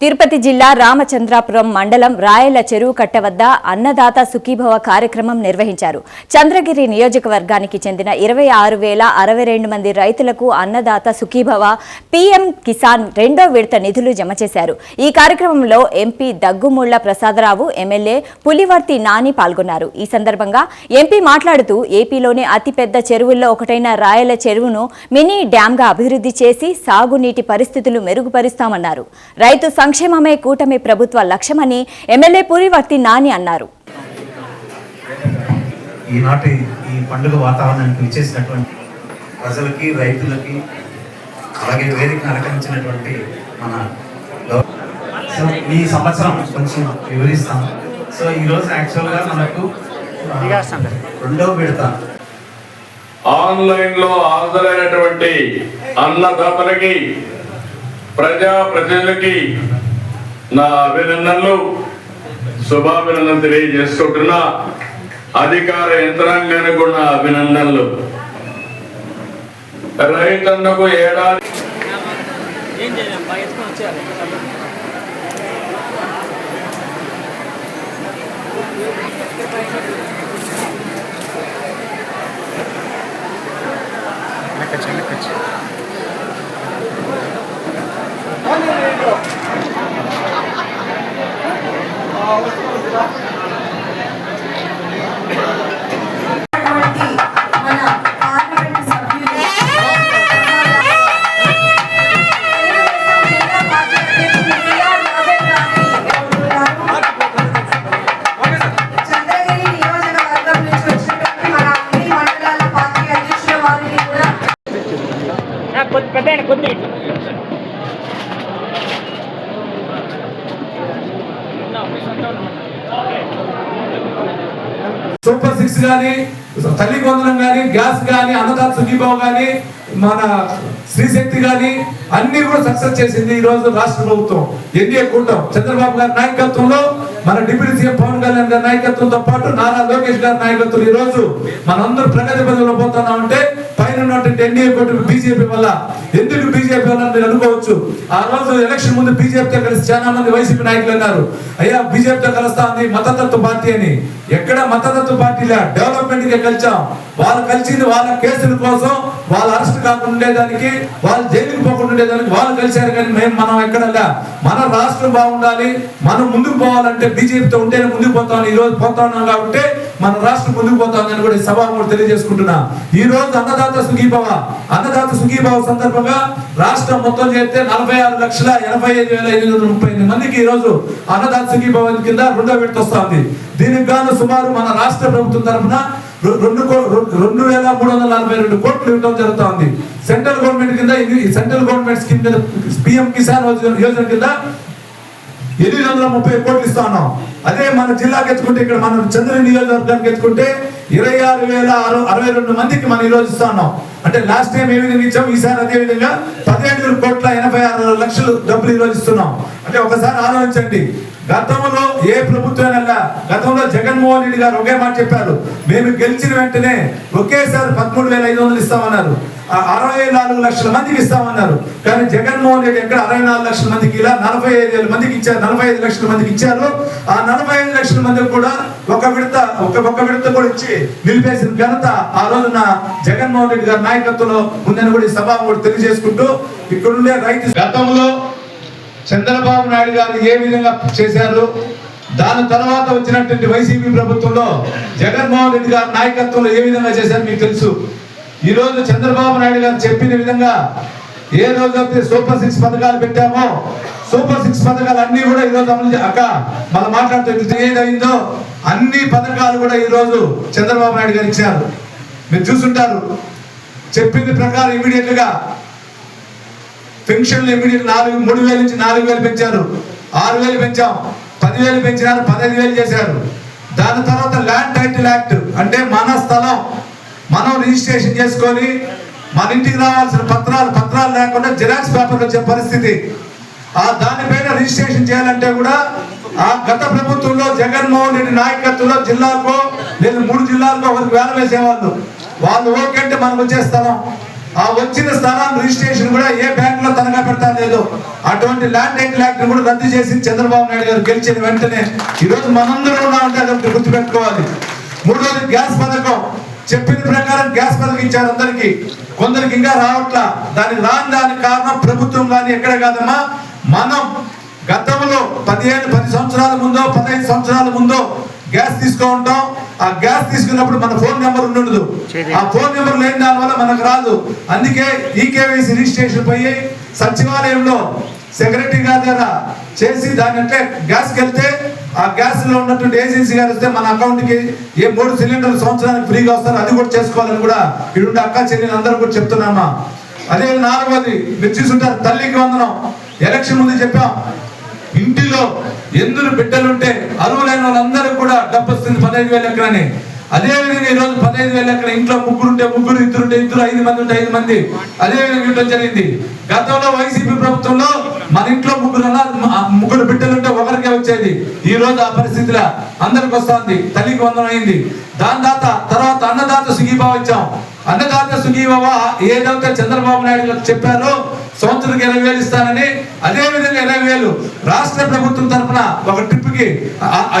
తిరుపతి జిల్లా రామచంద్రాపురం మండలం రాయల చెరువు కట్ట వద్ద అన్నదాత సుఖీభవ కార్యక్రమం నిర్వహించారు. చంద్రగిరి నియోజకవర్గానికి చెందిన ఇరవై ఆరు వేల అరవై రెండు మంది రైతులకు అన్నదాత సుఖీభవ పీఎం కిసాన్ రెండో విడత నిధులు జమ చేశారు. ఈ కార్యక్రమంలో ఎంపీ దగ్గుముళ్ళ ప్రసాదరావు ఎమ్మెల్యే పులివర్తి నాని పాల్గొన్నారు. ఈ సందర్భంగా ఎంపీ మాట్లాడుతూ ఏపీలోనే అతిపెద్ద చెరువుల్లో ఒకటైన రాయల చెరువును మినీ డ్యాంగా అభివృద్ధి చేసి సాగునీటి పరిస్థితులు మెరుగుపరుస్తామన్నారు. రైతు సంక్షేమమే కూటమి ప్రభుత్వ లక్ష్యమని ఎమ్మెల్యే పులివర్తి నాని అన్నారు. ఈనాటి ఈ పండుగ వాతావరణానికి విచ్చేసినటువంటి ప్రజలకి రైతులకి అలాగే వేదికను అలంకరించినటువంటి మన ఈ సంవత్సరం కొంచెం వివరిస్తాం సో ఈరోజు యాక్చువల్గా మనకు రెండవ విడత. ఆన్లైన్లో హాజరైనటువంటి అన్నదాతలకి ప్రజా ప్రజలకి నా అభినందనలు శుభాభినందనలు తెలియజేసుకుంటున్నా. అధికార యంత్రాంగానికి కూడా నా అభినందనలు. రైతన్నకు ఏడాది సూపర్ సిక్స్ కానీ తల్లి కొందరం కానీ గ్యాస్ కానీ అన్నదాత సుఖీభావ్ కానీ మన శ్రీశక్తి కానీ అన్ని కూడా సక్సెస్ చేసింది ఈ రోజు రాష్ట్ర ప్రభుత్వం. ఎన్డీఏ కూటమి చంద్రబాబు గారి నాయకత్వంలో మన డిప్యూటీ సీఎం పవన్ కళ్యాణ్ గారి నాయకత్వంతో పాటు నారా లోకేష్ గారి నాయకత్వం ఈ రోజు మనందరూ ప్రగతి పదంలో పోతున్నాం అంటే పైన ఉన్నటువంటి ఎన్డీఏ కూటమి బీజేపీ వల్ల ఎందుకు బీజేపీ వల్ల మీరు అనుకోవచ్చు. ఆ రోజు ఎలక్షన్ ముందు బీజేపీతో కలిసి చాలా మంది వైసీపీ నాయకులు అన్నారు. అయ్యా బీజేపీతో కలుస్తా ఉంది మతతత్వ పార్టీ అని. ఎక్కడ మతతత్వ పార్టీలా డెవలప్మెంట్కి కలిసాం వాళ్ళు కలిసింది వాళ్ళ కేసుల కోసం వాళ్ళ అరెస్ట్ కాకుండా ఉండేదానికి వాళ్ళు జైలుకి పోకుండా ఉండేదానికి వాళ్ళు కలిశారు కానీ మేము మనం ఎక్కడల్లా? మన రాష్ట్రం బాగుండాలి మనం ముందుకు పోవాలంటే బీజేపీతో ఉంటేనే ముందుకు పోతాం ఈ రోజు పోతా ఉన్నాం కాబట్టి మన రాష్ట్రం ముందుకు పోతామని కూడా సభ కూడా తెలియజేసుకుంటున్నా. ఈ రోజు అన్నదాత సుఖీభావ అన్నదాత సుఖీభావ సందర్భంగా రాష్ట్రం మొత్తం చేస్తే నలభై ఆరు లక్షల ఎనభై ఐదు వేల ఐదు వందల ముప్పై ఎనిమిది మందికి ఈ రోజు అన్నదాత సుఖీభావ కింద రెండో విడత వస్తుంది. దీనికి గాను సుమారు మన రాష్ట్ర ప్రభుత్వం తరఫున రెండు రెండు వేల మూడు వందల నలభై రెండు కోట్లు ఇవ్వడం జరుగుతా ఉంది సెంట్రల్ గవర్నమెంట్ కింద ఇది సెంట్రల్ గవర్నమెంట్ స్కీమ్ కింద పిఎం కిసాన్ యోజన- కింద ఎనిమిది వందల ముప్పై కోట్లు ఇస్తా ఉన్నాం. అదే మన జిల్లాకి ఎత్తుకుంటే ఇక్కడ మనం చంద్ర నియోజకవర్గానికి ఎత్తుకుంటే ఇరవై ఆరు వేల అరవై రెండు మందికి మనం ఈరోజు ఇస్తా ఉన్నాం. అంటే లాస్ట్ టైం ఏ విధంగా ఇచ్చాం ఈసారి అదే విధంగా పదిహేడు కోట్ల ఎనభై ఆరు లక్షలు డబ్బులు ఈరోజు ఇస్తున్నాం. అంటే ఒకసారి ఆలోచించండి. గతంలో ఏ ప్రభుత్వమైనా గతంలో జగన్మోహన్ రెడ్డి గారు ఒకే మాట చెప్పారు. మేము గెలిచిన వెంటనే ఒకేసారి పదమూడు వేల ఐదు వందలు ఇస్తామన్నారు. అరవై నాలుగు లక్షల మందికి ఇస్తామన్నారు. కానీ జగన్మోహన్ రెడ్డి ఎక్కడ అరవై నాలుగు లక్షల మందికి ఇలా నలభై ఐదు వేల మందికి ఇచ్చారు నలభై ఐదు లక్షల మందికి ఇచ్చారు. ఆ నలభై ఐదు లక్షల మందికి కూడా ఒక విడత ఒక ఒక్క విడత కూడా ఇచ్చి నిలిపేసిన ఘనత ఆ రోజున జగన్మోహన్ రెడ్డి గారి నాయకత్వంలో ఉందని కూడా ఈ సభ కూడా తెలియజేసుకుంటూ ఇక్కడుండే రైతు గతంలో చంద్రబాబు నాయుడు గారు ఏ విధంగా చేశారు? దాని తర్వాత వచ్చినటువంటి వైసీపీ ప్రభుత్వంలో జగన్మోహన్ రెడ్డి గారి నాయకత్వంలో ఏ విధంగా చేశారు మీకు తెలుసు? ఈ రోజు చంద్రబాబు నాయుడు గారు చెప్పిన విధంగా ఏ రోజైతే సూపర్ సిక్స్ పథకాలు పెట్టామో సూపర్ సిక్స్ పథకాలు అన్ని కూడా ఈ రోజు అమలు అక్క మనం మాట్లాడుతూ ఏదైందో అన్ని పథకాలు కూడా ఈ రోజు చంద్రబాబు నాయుడు గారు ఇచ్చారు. మీరు చూసుంటారు. చెప్పింది ప్రకారం ఇమీడియట్గా పెన్షన్లు ఇమీడియట్ నాలుగు మూడు వేల నుంచి నాలుగు వేలు పెంచారు. ఆరు వేలు పెంచాం. పదివేలు పెంచినారు పదహైదు వేలు చేశారు. దాని తర్వాత ల్యాండ్ టైటిల్ యాక్ట్ అంటే మన స్థలం. మనం రిజిస్ట్రేషన్ చేసుకొని మన ఇంటికి రావాల్సిన పత్రాలు పత్రాలు లేకుండా జిరాక్స్ పేపర్లు వచ్చే పరిస్థితి. ఆ దానిపైన రిజిస్ట్రేషన్ చేయాలంటే కూడా ఆ గత ప్రభుత్వంలో జగన్మోహన్ రెడ్డి నాయకత్వంలో జిల్లాకో లేదు మూడు జిల్లాలకు ఒకరికి వేల వేసేవాళ్ళు. వాళ్ళు ఓకే అంటే మనకు వచ్చే స్థలం. ఆ వచ్చిన స్థలాన్ని రిజిస్ట్రేషన్ కూడా ఏ బ్యాంక్లో తనఖా పెడతా లేదు. అటువంటి ల్యాండ్ టైటిల్ యాక్ట్ కూడా రద్దు చేసి చంద్రబాబు నాయుడు గారు గెలిచిన వెంటనే ఈ రోజు మనందరం ఉన్నామంటే అదొకటి గుర్తుపెట్టుకోవాలి. మూడోది గ్యాస్ పథకం. చెప్పిన ప్రకారం గ్యాస్ పథకం ఇచ్చారు అందరికి. కొందరికి ఇంకా రావట్లా. దానికి రాని దానికి కారణం ప్రభుత్వం కానీ ఎక్కడ కాదమ్మా? మనం గతంలో పదిహేను పది సంవత్సరాల ముందో పదహైదు సంవత్సరాల ముందో గ్యాస్ తీసుకో ఉంటాం. ఆ గ్యాస్ తీసుకున్నప్పుడు మన ఫోన్ నెంబర్ ఉండదు ఆ ఫోన్ నెంబర్ లేని దాని వల్ల మనకు రాదు. అందుకే ఈకేవైసీ రిజిస్ట్రేషన్ పోయి సచివాలయంలో సెక్రటరీ గారి ద్వారా చేసి దాని అంటే గ్యాస్ వెళ్తే ఆ గ్యాస్లో ఉన్నటువంటి ఏజెన్సీ గారు వస్తే మన అకౌంట్కి ఏ మూడు సిలిండర్లు సంవత్సరానికి ఫ్రీగా వస్తారు అది కూడా చేసుకోవాలని కూడా ఇటువంటి అక్క చెల్లెలు అందరూ కూడా చెప్తున్నామా అదే నాలుగోది మీరు చూసుంటారు తల్లికి వందనం. ఎలక్షన్ ముందు చెప్పాం. ఇంటిలో ఎందరు బిడ్డలుంటే అరువులైన వాళ్ళందరూ కూడా డబ్బు వస్తుంది పదహైదు వేలు ఎకరని. అదే విధంగా ఈ రోజు పదహైదు వేలు ఎక్కడ ఇంట్లో ముగ్గురు ఉంటే ముగ్గురు ఇద్దరు ఉంటే ఇద్దరు ఐదు మంది ఉంటే ఐదు మంది. అదే విధంగా ఇవ్వడం జరిగింది. గతంలో వైసీపీ ప్రభుత్వంలో మన ఇంట్లో ముగ్గురు ముగ్గురు బిడ్డలుంటే ఒకరికే వచ్చేది. ఈ రోజు ఆ పరిస్థితిలో అందరికి వస్తుంది. తల్లికి వందనం అయింది. దాని దాత తర్వాత అన్నదాత సుఖీభావ వచ్చాం అన్నదాత సుఖీభావ ఏదైతే చంద్రబాబు నాయుడు గారు చెప్పారో సంవత్సరానికి ఇరవై వేలు ఇస్తానని అదే విధంగా ఇరవై వేలు రాష్ట్ర ప్రభుత్వం తరఫున ఒక ట్రిప్కి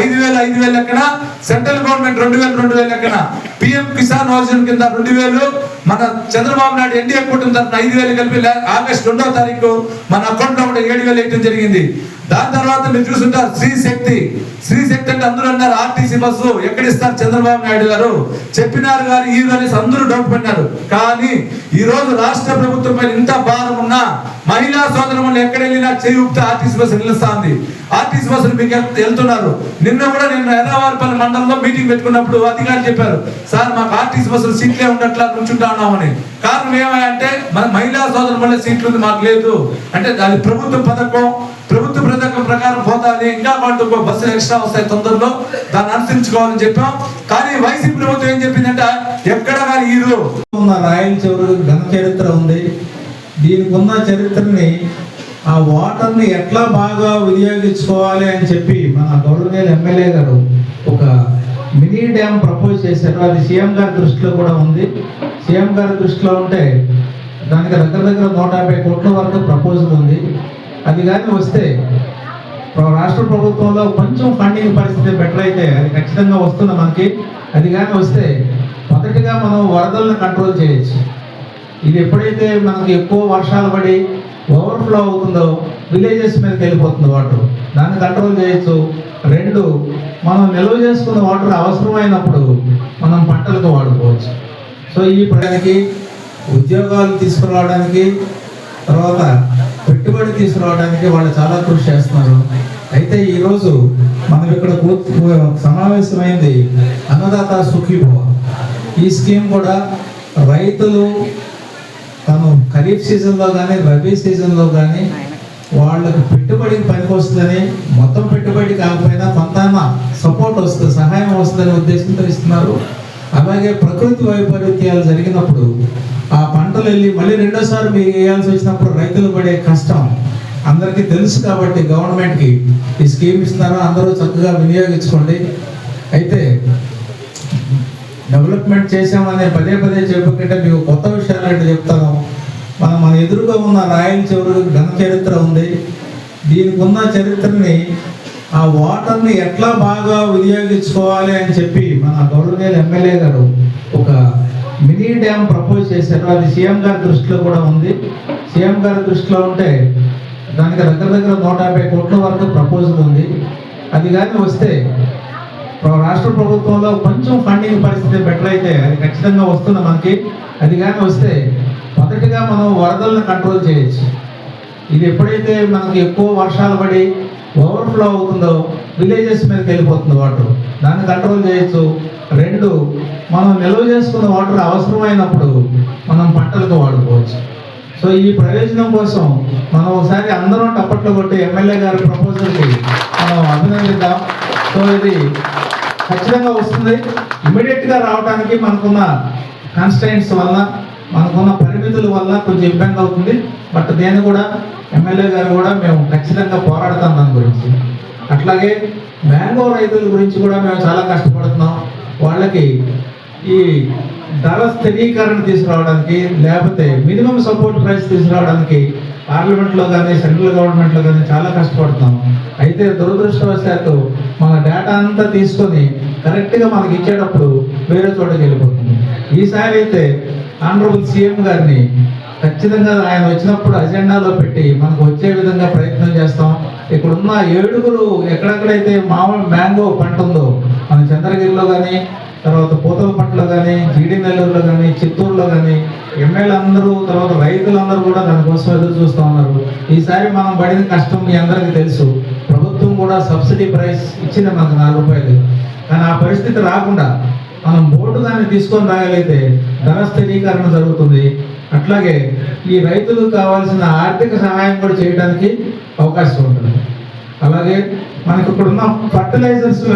ఐదు వేలు ఐదు వేలు లెక్కన సెంట్రల్ గవర్నమెంట్ రెండు వేలు రెండు వేలు లెక్కన పిఎం కిసాన్ యోజన కింద రెండు వేలు మన చంద్రబాబు నాయుడు ఎన్డీఏ కూటమి తరఫున ఐదు వేలు కలిపి ఆగస్టు రెండవ తారీఖు మన అకౌంట్లో కూడా ఏడు వేలు వేయడం జరిగింది. దాని తర్వాత మీరు చూసుంటారు శ్రీశక్తి శ్రీశక్తి అంటే అందరూ అన్నారు ఆర్టీసీ బస్సు ఎక్కడ ఇస్తారు చంద్రబాబు నాయుడు గారు? చెప్పినారు గారు ఈ అనేసి అందరూ డౌట్ పడినారు. కానీ ఈ రోజు రాష్ట్ర ప్రభుత్వం పైన ఇంత భారం ఉన్నా మహిళా సోదరములు ఎక్కడ వెళ్ళినా చేయి ఊపితే ఆర్టీసీ బస్సు నిలుస్తుంది. ఆర్టీసీ బస్సులు మీకు వెళ్తున్నారు. నిన్న కూడా నేను ఎర్రవారిపల్లి మండలంలో మీటింగ్ పెట్టుకున్నప్పుడు అధికారులు చెప్పారు సార్ మాకు ఆర్టీసీ బస్సులు సీట్లే ఉండట్లా నుంచుంటా ఉన్నామని. కారణం ఏమంటే మన మహిళా సోదరుల వల్ల సీట్లు ఉంది మాకు లేదు. అంటే అది ప్రభుత్వ పథకం పథకం ప్రకారం పోతాది. ఇంకా మనకు బస్సులు ఎక్స్ట్రా వస్తాయి తొందరలో. దాన్ని అనుసరించుకోవాలని చెప్పాం. కానీ వైసీపీ ప్రభుత్వం ఏం చెప్పిందంటే? ఎక్కడ కానీ ఈరు ఉన్న రాయల ఘన చరిత్ర ఉంది. దీనికి ఉన్న చరిత్రని ఆ వాటర్ని ఎట్లా బాగా వినియోగించుకోవాలి అని చెప్పి మన గౌరవనీయులు ఎమ్మెల్యే గారు ఒక మినీ డ్యామ్ ప్రపోజ్ చేశారు. అది సీఎం గారి దృష్టిలో కూడా ఉంది. సీఎం గారి దృష్టిలో ఉంటే దానికి దగ్గర దగ్గర నూట యాభై కోట్ల వరకు ప్రపోజల్ ఉంది. అది కానీ వస్తే రాష్ట్ర ప్రభుత్వంలో కొంచెం ఫండింగ్ పరిస్థితి బెటర్ అయితే అది ఖచ్చితంగా వస్తుంది మనకి. అది కానీ వస్తే మొదటిగా మనం వరదలను కంట్రోల్ చేయొచ్చు. ఇది ఎప్పుడైతే మనకి ఎక్కువ వర్షాలు పడి ఓవర్ఫ్లో అవుతుందో విలేజెస్ మీదకి వెళ్ళిపోతుంది వాటర్ దాన్ని కంట్రోల్ చేయొచ్చు. రెండు మనం నిల్వ చేసుకున్న వాటర్ అవసరమైనప్పుడు మనం పంటలకు వాడుకోవచ్చు. సో ఈ పంటకి ఉద్యోగాలు తీసుకురావడానికి తర్వాత పెట్టుబడి తీసుకురావడానికి వాళ్ళు చాలా కృషి చేస్తున్నారు. అయితే ఈరోజు మనం ఇక్కడ సమావేశమైంది అన్నదాత సుఖీభవ. ఈ స్కీమ్ కూడా రైతులు తను ఖరీఫ్ సీజన్లో కానీ రబీ సీజన్లో కానీ వాళ్ళకు పెట్టుబడికి పనికి మొత్తం పెట్టుబడి కాకపోయినా కొంత సపోర్ట్ వస్తుంది సహాయం వస్తుందనే ఉద్దేశంతో ఇస్తున్నారు. అలాగే ప్రకృతి వైపరీత్యాలు జరిగినప్పుడు ఆ పంటలు వెళ్ళి మళ్ళీ రెండోసారి మీరు వేయాల్సి వచ్చినప్పుడు రైతులు పడే కష్టం అందరికీ తెలుసు కాబట్టి గవర్నమెంట్కి ఈ స్కీమ్ ఇస్తున్నారు అందరూ చక్కగా వినియోగించుకోండి. అయితే డెవలప్మెంట్ చేసామనే పదే పదే చెప్పుకుంటే మీకు కొత్త విషయాలు అంటే చెప్తాను. మనం మన ఎదురుగా ఉన్న రాయల చివరి ఘన చరిత్ర ఉంది. దీనికి ఉన్న చరిత్రని ఆ వాటర్ని ఎట్లా బాగా వినియోగించుకోవాలి అని చెప్పి మన గౌరవనీయులు ఎమ్మెల్యే గారు ఒక మినీ డ్యామ్ ప్రపోజ్ చేశారు. అది సీఎం గారి దృష్టిలో కూడా ఉంది. సీఎం గారి దృష్టిలో ఉంటే దానికి దగ్గర దగ్గర నూట యాభై కోట్ల వరకు ప్రపోజల్ ఉంది. అది కానీ వస్తే రాష్ట్ర ప్రభుత్వంలో కొంచెం ఫండింగ్ పరిస్థితి బెటర్ అయితే అది ఖచ్చితంగా వస్తుంది మనకి. అది కానీ వస్తే మొదటిగా మనం వరదలను కంట్రోల్ చేయొచ్చు. ఇది ఎప్పుడైతే మనకి ఎక్కువ వర్షాలు పడి ఓవర్ఫ్లో అవుతుందో విలేజెస్ మీదకి వెళ్ళిపోతుంది వాటర్. దాన్ని కంట్రోల్ చేయొచ్చు. రెండు మనం నిల్వ చేసుకున్న వాటర్ అవసరమైనప్పుడు మనం పంటలకు వాడుకోవచ్చు. సో ఈ ప్రయోజనం కోసం మనం ఒకసారి అందరం టప్పట్లో కొట్టి ఎమ్మెల్యే గారి ప్రపోజల్కి మనం అభినందిద్దాం. సో ఇది ఖచ్చితంగా వస్తుంది. ఇమీడియట్గా రావడానికి మనకున్న కన్స్టెంట్స్ వల్ల మనకున్న పరిమితుల వల్ల కొంచెం ఇబ్బంది అవుతుంది. బట్ దేని కూడా ఎమ్మెల్యే గారు కూడా మేము ఖచ్చితంగా పోరాడతాం దాని గురించి. అట్లాగే మ్యాంగో రైతుల గురించి కూడా మేము చాలా కష్టపడుతున్నాం. వాళ్ళకి ఈ ధర స్థిరీకరణ తీసుకురావడానికి లేకపోతే మినిమం సపోర్ట్ ప్రైస్ తీసుకురావడానికి పార్లమెంట్లో కానీ సెంట్రల్ గవర్నమెంట్లో కానీ చాలా కష్టపడుతున్నాం. అయితే దురదృష్టవశాత్తు మన డేటా అంతా తీసుకొని కరెక్ట్గా మనకి ఇచ్చేటప్పుడు వేరే చోటకి వెళ్ళిపోతుంది. ఈసారి అయితే ఆనరబుల్ సీఎం గారిని ఖచ్చితంగా ఆయన వచ్చినప్పుడు అజెండాలో పెట్టి మనకు వచ్చే విధంగా ప్రయత్నం చేస్తాం. ఇక్కడున్న ఏడుగురు ఎక్కడెక్కడైతే మామూలు మ్యాంగో పంట ఉందో మన చంద్రగిరిలో కానీ తర్వాత పూతలపట్టులో కానీ జీడి నెల్లూరులో కానీ చిత్తూరులో కానీ ఎమ్మెల్యే అందరూ తర్వాత రైతులందరూ కూడా దానికోసం ఎదురు చూస్తూ ఉన్నారు. ఈసారి మనం పడిన కష్టం మీ అందరికీ తెలుసు. ప్రభుత్వం కూడా సబ్సిడీ ప్రైస్ ఇచ్చింది మనకు నాలుగు రూపాయలు. కానీ ఆ పరిస్థితి రాకుండా మనం బోర్డు దాన్ని తీసుకొని రాగలిగితే ధర స్థిరీకరణ జరుగుతుంది. అట్లాగే ఈ రైతులకు కావాల్సిన ఆర్థిక సహాయం కూడా చేయడానికి అవకాశం ఉంటుంది. అలాగే మనకి ఇప్పుడున్న ఫర్టిలైజర్స్